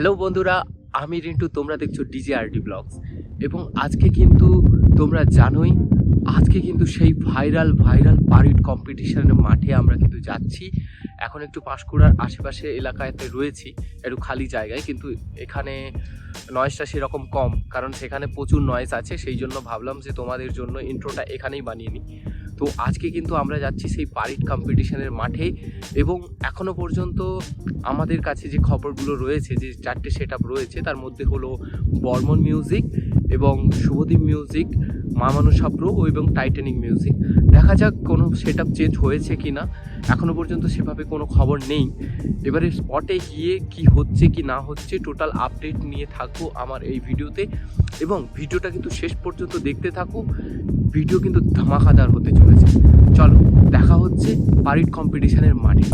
Hello বন্ধুরা, আমি রিন্টু, তোমরা দেখছ ডিজে আরটি ব্লগস এবং আজকে কিন্তু তোমরা জানোই, আজকে কিন্তু সেই ভাইরাল ভাইরাল পারিড কম্পিটিশনের মাঠে আমরা কিন্তু যাচ্ছি। এখন একটু পাঁশকুড়ার আশেপাশে এলাকাতে রয়েছি, একটু খালি জায়গায়, কিন্তু এখানে নয়েজটা সেরকম কম, কারণ সেখানে প্রচুর নয়েজ আছে, সেই জন্য ভাবলাম যে তোমাদের জন্য ইন্ট্রোটা এখানেই বানিয়ে নিই। তো আজকে কিন্তু আমরা যাচ্ছি সেই পারিড কম্পিটিশনের মাঠে এবং এখনও পর্যন্ত আমাদের কাছে যে খবরগুলো রয়েছে, যে চারটে সেট রয়েছে, তার মধ্যে হলো বর্মন মিউজিক এবং শুভদীপ মিউজিক মামানুষা প্রো এবং টাইটানিক মিউজিক দেখা যাক কোনো সেট চেঞ্জ হয়েছে কি না এখনও পর্যন্ত সেভাবে কোনো খবর নেই। এবারে স্পটে গিয়ে কি হচ্ছে কি না হচ্ছে টোটাল আপডেট নিয়ে থাকব আমার এই ভিডিওতে এবং ভিডিওটা কিন্তু শেষ পর্যন্ত দেখতে থাকো। ভিডিও কিন্তু ধামাকাদার হতে চলেছে। চলো দেখা হচ্ছে পারিট কম্পিটিশনের মাঠে।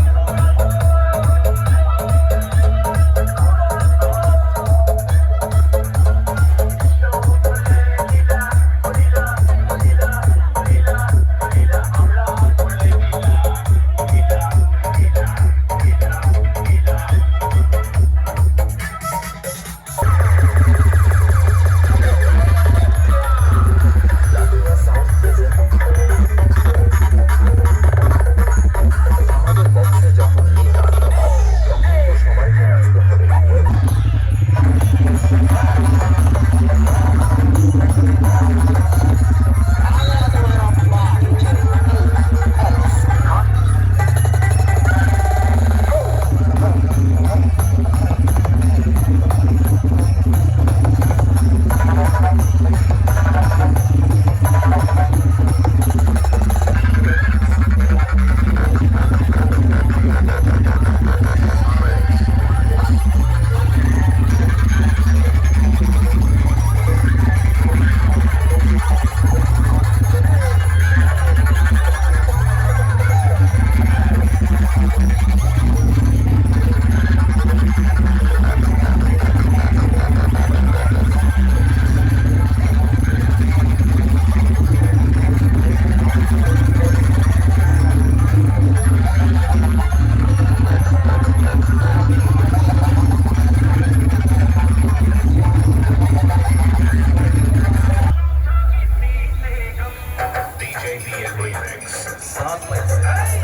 सात पैसे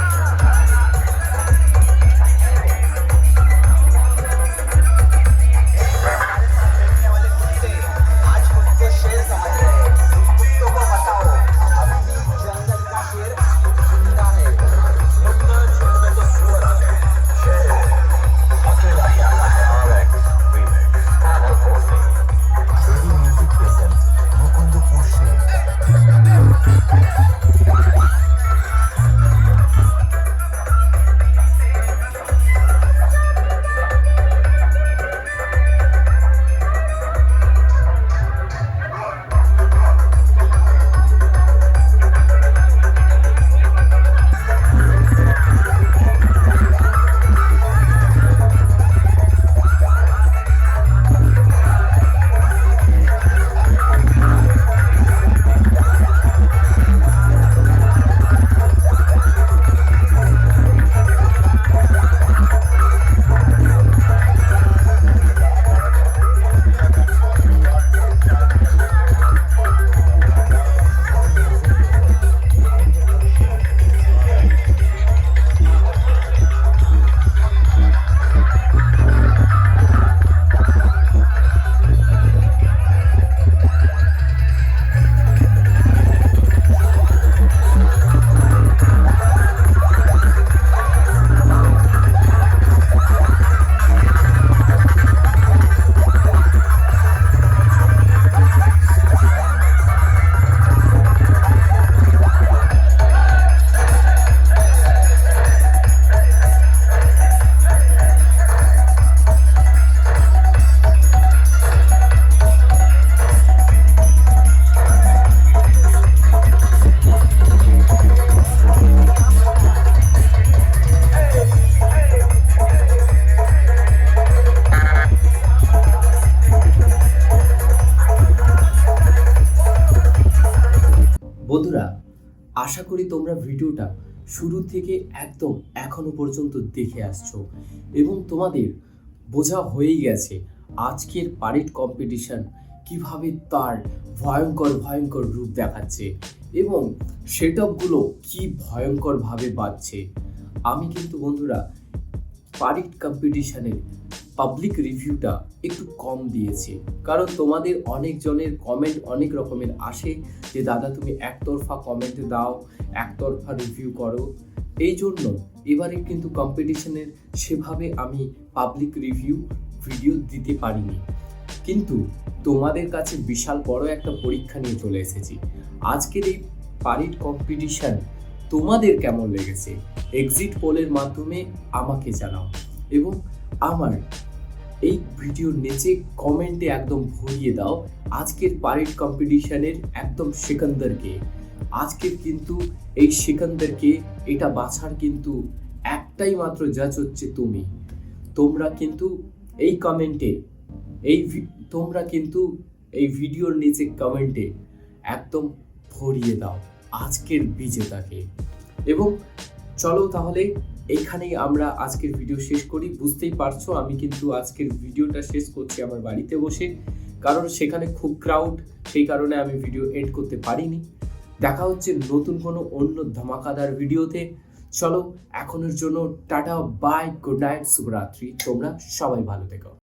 আশা করি তোমরা ভিডিওটা শুরু থেকে একদম এখনও পর্যন্ত দেখে আসছো। এবং তোমাদের বোঝা হয়েই গেছে আজকের পারিট কম্পিটিশন কীভাবে তার ভয়ঙ্কর ভয়ঙ্কর রূপ দেখাচ্ছে এবং সেটআপগুলো কি ভয়ঙ্করভাবে বাজছে আমি কিন্তু বন্ধুরা, পারিট কম্পিটিশনের পাবলিক রিভিউটা একটু কম দিয়েছে। কারণ তোমাদের অনেকজনের কমেন্ট অনেক রকমের আসে যে, দাদা, তুমি একতরফা কমেন্ট দাও, একতরফা রিভিউ করো। এই জন্য এবারে কিন্তু কম্পিটিশনের সেভাবে আমি পাবলিক রিভিউ ভিডিও দিতে পারিনি। কিন্তু তোমাদের কাছে বিশাল বড় একটা পরীক্ষা নিয়ে চলে এসেছি। আজকের এই পারিট কম্পিটিশন তোমাদের কেমন লেগেছে? এক্সিট পোলের মাধ্যমে আমাকে জানাও এবং আমার এই ভিডিওর নিচে কমেন্টে একদম ভরিয়ে দাও। আজকের পারিট কম্পিটিশনের একদম সেকান্দারকে। আজকের কিন্তু এই সেকান্দারকে, এটা বাছার কিন্তু একটাই মাত্র জাজ হচ্ছে তুমি। তোমরা কিন্তু এই কমেন্টে এই তোমরা কিন্তু এই ভিডিওর নিচে কমেন্টে একদম ভরিয়ে দাও আজকের বিজেতাকে। এবং চলো তাহলে এইখানেই আমরা আজকের ভিডিও শেষ করি। বুঝতেই পারছ, আমি কিন্তু আজকের ভিডিওটা শেষ করছি আমার বাড়িতে বসে। কারণ সেখানে খুব ক্রাউড সেই কারণে আমি ভিডিও এড করতে পারিনি। দেখা হচ্ছে নতুন কোনো অন্য ধমাকাদার ভিডিওতে চলো, এখনের জন্য টাটা বাই গুড নাইট শুভরাত্রি। তোমরা সবাই ভালো থেকো।